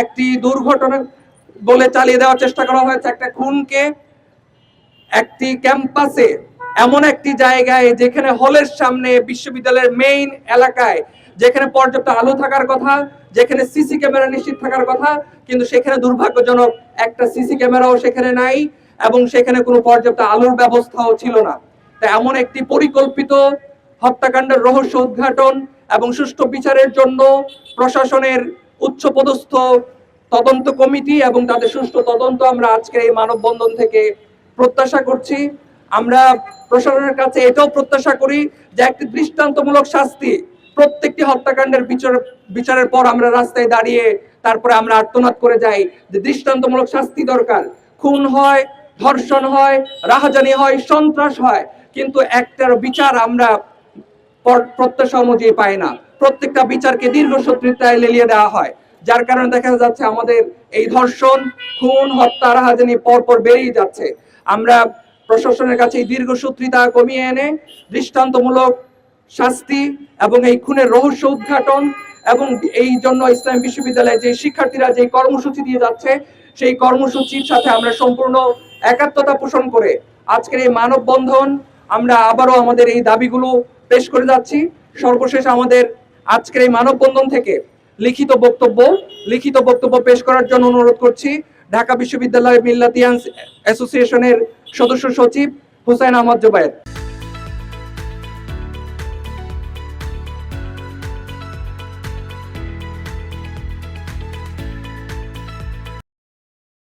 একটি দুর্ঘটনা বলে চালিয়ে দেওয়ার চেষ্টা করা হয়েছে। একটা খুনকে একটি ক্যাম্পাসে এমন একটি জায়গায় যেখানে হলের সামনে বিশ্ববিদ্যালয়ের মেইন এলাকায়, যেখানে পর্যাপ্ত আলো থাকার কথা, যেখানে সিসি ক্যামেরা নিশ্চিত থাকার কথা, কিন্তু সেখানে দুর্ভাগ্যজনক একটা সিসি ক্যামেরাও সেখানে নাই এবং সেখানে কোনো পর্যাপ্ত আলোর ব্যবস্থাও ছিল না। তাই এমন একটি পরিকল্পিত হত্যাকাণ্ডের রহস্য উদ্ঘাটন এবং সুষ্ঠু বিচারের জন্য প্রশাসনের উচ্চপদস্থ তদন্ত কমিটি এবং তাদের সুষ্ঠু তদন্ত আমরা আজকে এই মানববন্ধন থেকে প্রত্যাশা করছি। আমরা প্রশাসনের কাছে এটাও প্রত্যাশা করি যে একটি দৃষ্টান্তমূলক শাস্তি প্রত্যেকটি হত্যাকাণ্ডের বিচার, বিচারের পর আমরা রাস্তায় দাঁড়িয়ে তারপরে আমরা আর্তনাদ করে যাই যে দৃষ্টান্তমূলক শাস্তি দরকার। খুন হয়, ধর্ষণ হয়, রাহাজানি হয়, সন্ত্রাস হয়, কিন্তু একটার বিচার আমরা প্রত্যাশা অনুযায়ী পাই না। প্রত্যেকটা বিচারকে দীর্ঘ সত্রিতায় লেলিয়ে দেওয়া হয়। যার কারণে দেখা যাচ্ছে আমাদের এই ধর্ষণ, খুন হত্যা রাহাজানি পরপর বেড়েই যাচ্ছে। আমরা প্রশাসনের কাছে এই দীর্ঘ সূত্রিতা কমিয়ে এনে দৃষ্টান্তমূলক শাস্তি এবং এই খুনের রহস্য উদ্ঘাটন এবং এই জন্য ইসলাম বিশ্ববিদ্যালয়ে যে শিক্ষার্থীরা যে কর্মসূচি দিয়ে যাচ্ছে, সেই কর্মসূচির সাথে আমরা সম্পূর্ণ একাত্মতা পোষণ করে আজকের এই মানববন্ধন আমরা আবারও আমাদের এই দাবিগুলো পেশ করে যাচ্ছি। সর্বশেষ আমাদের আজকের এই মানববন্ধন থেকে লিখিত বক্তব্য লিখিত বক্তব্য পেশ করার জন্য অনুরোধ করছি ঢাকা বিশ্ববিদ্যালয় মিল্লাতিয়ান অ্যাসোসিয়েশনের সদস্য সচিব হুসাইন আহমদ জোবায়ের।